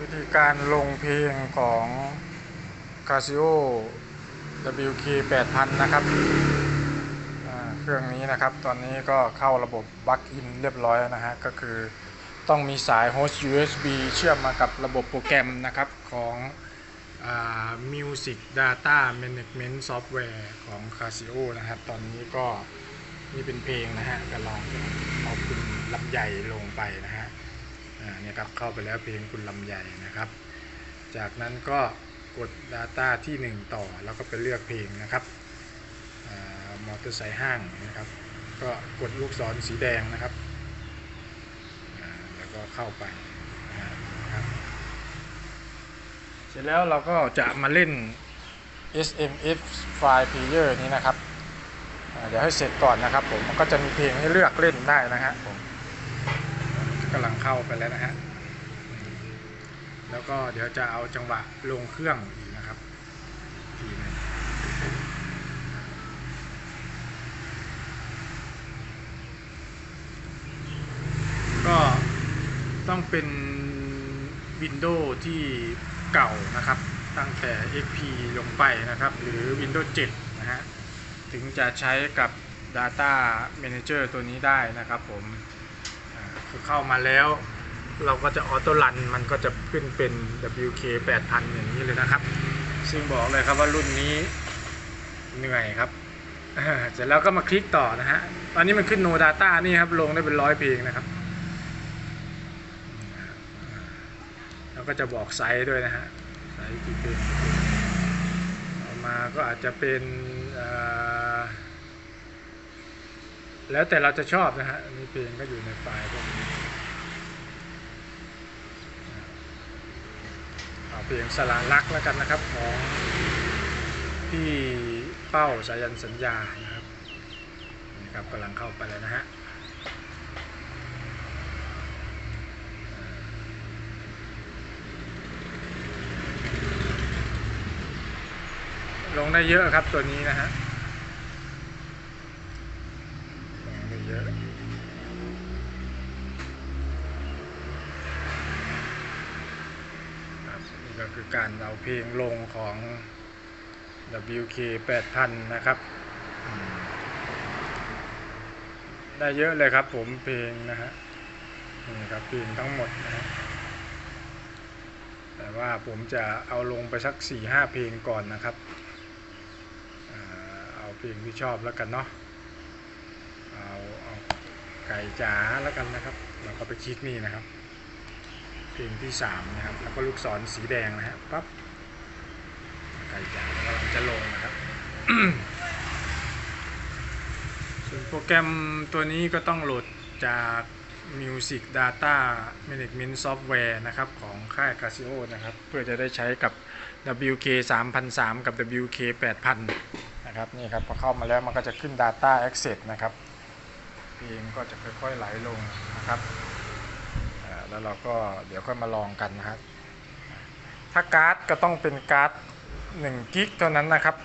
วิธีการลงเพลงของ Casio WK 8000 นะครับ เครื่องนี้นะครับ ตอนนี้ก็เข้าระบบ Back in เรียบร้อยนะฮะ ก็คือต้องมีสาย host USB เชื่อมมากับระบบโปรแกรมนะครับของอ Music Data Management Software ของ Casio นะครับ ตอนนี้ก็นี่เป็นเพลงนะฮะกำลังเอาคุณลำใหญ่ลงไปนะฮะ เนี่ยครับเข้าไปแล้วเพลงคุณลำใหญ่นะครับ จากนั้นก็กด Data ที่ 1 ต่อแล้วก็ไปเลือกเพลงนะครับมอเตอร์ไซค์ห้างนะครับ ก็กดลูกศรสีแดงนะครับ แล้วก็เข้าไปนะครับเสร็จแล้วเราก็จะมาเล่น SMF File Player นี้นะครับ เดี๋ยวให้เสร็จก่อนนะครับผมมันก็จะมีเพลงให้เลือกเล่นได้นะฮะผม กำลังเข้าไปแล้วนะฮะ แล้วก็เดี๋ยวจะเอาจังหวะลงเครื่องอีกนะครับทีนึงก็ต้องเป็น Windows ที่เก่านะครับ ตั้งแต่ XP ลงไปนะครับ หรือ Windows 7 นะฮะ ถึงจะใช้กับ Data Manager ตัวนี้ได้นะครับผม เข้ามาแล้ว เราก็จะออโต้รันมันก็จะขึ้นเป็น WK 8000 อย่างนี้เลยนะครับ ซึ่งบอกเลยครับว่ารุ่นนี้เหนื่อยครับเสร็จแล้วก็มาคลิกต่อนะฮะตอนนี้มันขึ้น No Data นี่ครับ ลงได้เป็นร้อยเพลงนะครับแล้วก็จะบอกไซส์ด้วยนะฮะไซส์กี่เพลงออกมาก็อาจจะเป็นอ่า แล้วแต่เราจะชอบนะฮะนี่เพลงก็อยู่ในไฟล์พวกนี้เอาเพลงสลารักแล้วกันนะครับของพี่เป้าสายันสัญญานะครับนี่ครับกำลังเข้าไปเลยนะฮะลงได้เยอะครับตัวนี้นะฮะ ไม่เยอะครับนี่ ก็คือการเอาเพลงลงของ WK 8000 นะครับ ได้เยอะเลยครับผมเพลงนะฮะนี่ครับเพลงทั้งหมดนะฮะแต่ว่าผมจะเอาลงไปสัก 4-5 เพลงก่อนนะครับเอาเพลงที่ชอบแล้วกันเนาะเอาเอาไก่จ๋าแล้วกันนะครับ เราก็ไปคลิกนี่นะครับ พลงที่สามนะครับ แล้วก็ลูกศรสีแดงนะฮะปั๊บไก่จ๋าแล้วกำลังจะลงนะครับส่วนโปรแกรมตัวนี้ก็ต้องโหลดจาก Music Data Management Software นะครับ ของค่าย Casio นะครับ เพื่อจะได้ใช้กับ WK 3003 กับ WK 8000 นะครับ นี่ครับ พอเข้ามาแล้วมันก็จะขึ้น Data Access นะครับเพลงก็จะค่อยๆไหลลงนะครับ แล้วเราก็เดี๋ยวค่อยมาลองกันนะครับ ถ้าการ์ดก็ต้องเป็นการ์ด1กิกเท่านั้นนะครับ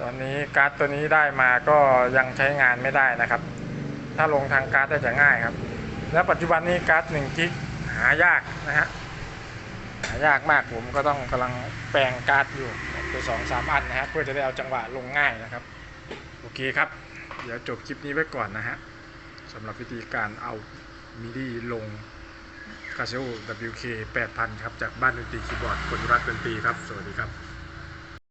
ตอนนี้การ์ดตัวนี้ได้มาก็ยังใช้งานไม่ได้นะครับ ถ้าลงทางการ์ดได้จะง่ายครับ แล้วปัจจุบันนี้การ์ด1กิกหายากนะฮะหายากมากผมก็ต้องกำลังแปลงการ์ดอยู่ไปสองสามอันนะฮะเพื่อจะได้เอาจังหวะลงง่ายนะครับโอเคครับ เดี๋ยวจบคลิปนี้ไว้ก่อนนะฮะสำหรับวิธีการเอา มิดีลงคาเซโอ WK 8000 ครับ จากบ้านดนตรีคีย์บอร์ดคนรักดนตรีครับ สวัสดีครับ